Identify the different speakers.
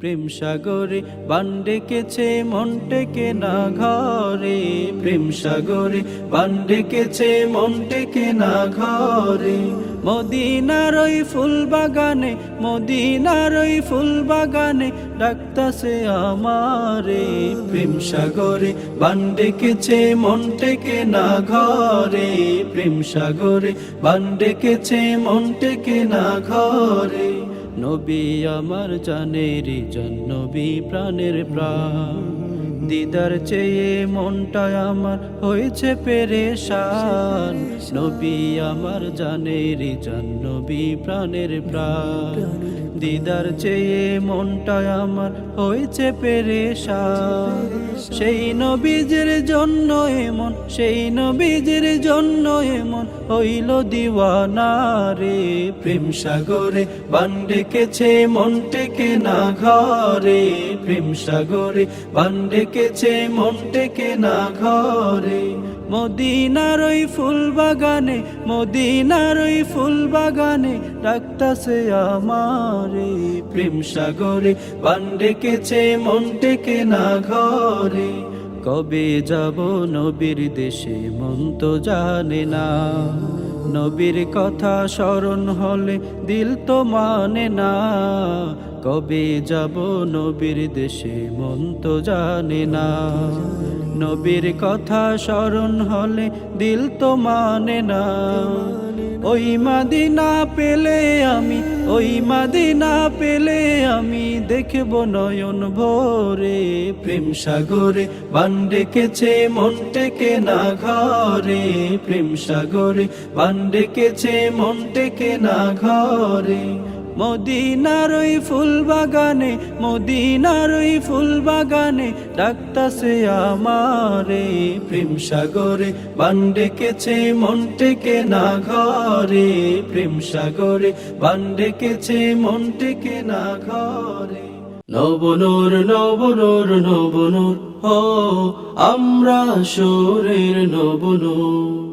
Speaker 1: প্রেম সাগরে বান ডেকেছে, মন টেকে না ঘরে। প্রেম সাগরে বান ডেকেছে, মন টেকে না ঘরে। মদিনার ওই ফুল বাগানে, মদিনার ওই ফুল বাগানে ডাকতাছে আমারে। প্রেম সাগরে বান ডেকেছে, মন টেকে না ঘরে। প্রেম সাগরে বান ডেকেছে, মন টেকে না ঘরে। নবী আমার জানের জন্নবী প্রাণের প্রাণ। দিদার চেয়ে মনটা আমার হয়েছে পেরেশান। নবী আমার জানের জন, নবী প্রাণের প্রাণ। দিদার চেয়ে মনটা আমার হয়েছে পেরেশান। সেই নবীজের জন্য এমন, সেই নবীজের জন্য এমন হইল দিওয়ানা রে। প্রেম সাগরে বান ডেকেছে মন টেকে না ঘরে। প্রেম সাগরে বান ডেকেছে মন টেকে না ঘরে। মদিনার ওই ফুল বাগানে মদিনার ওই ফুল বাগানে ডাকতাছে আমারে প্রেম সাগরে। বান ডেকেছে মন টেকে না ঘরে। কবে যাব নবীর দেশে, মন তো জানে না। নবীর কথা স্মরণ হলে দিল তো মানে না। কবে যাব নবীর দেশে মন তো জানে না। নবীর কথা স্মরণ হলে দিল তো মানে না। ওই মাদিনা পেলে আমি, ওই মাদিনা পেলে আমি দেখব নয়ন ভোরে। প্রেম সাগরে বান ডেকেছে মন টেকে না ঘরে। প্রেম সাগরে বান ডেকেছে মন টেকে না ঘরে। মদিনার ওই ফুল বাগানে মদিনার ওই ফুল বাগানে ডাকতাছে আমারে, প্রেম সাগরে বান ডেকেছে, মন টেকে না ঘরে। প্রেম সাগরে বান ডেকেছে, মন টেকে না ঘরে। নবনুর নবনুর নবনুর ও আমরা সুরের নবনুর।